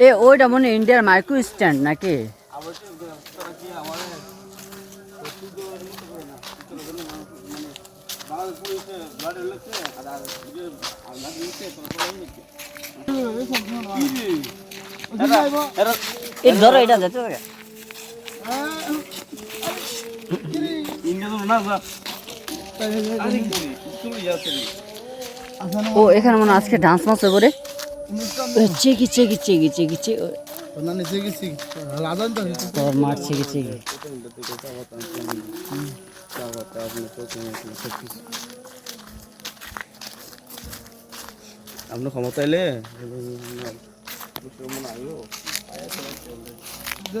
এ ওইটা মনে ইন্ডিয়ার মাইক্রো স্ট্যান্ড নাকি? ধরো এটা যেতে থাকে ও এখানে মনে আজকে ডান্স মাস করে চেকি চেকি চেকি চেকি চেকি মার চেকি চেকি আপনার ক্ষমতা এলে? যে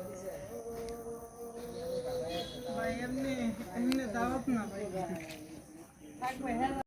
એમને એમને દાવત ના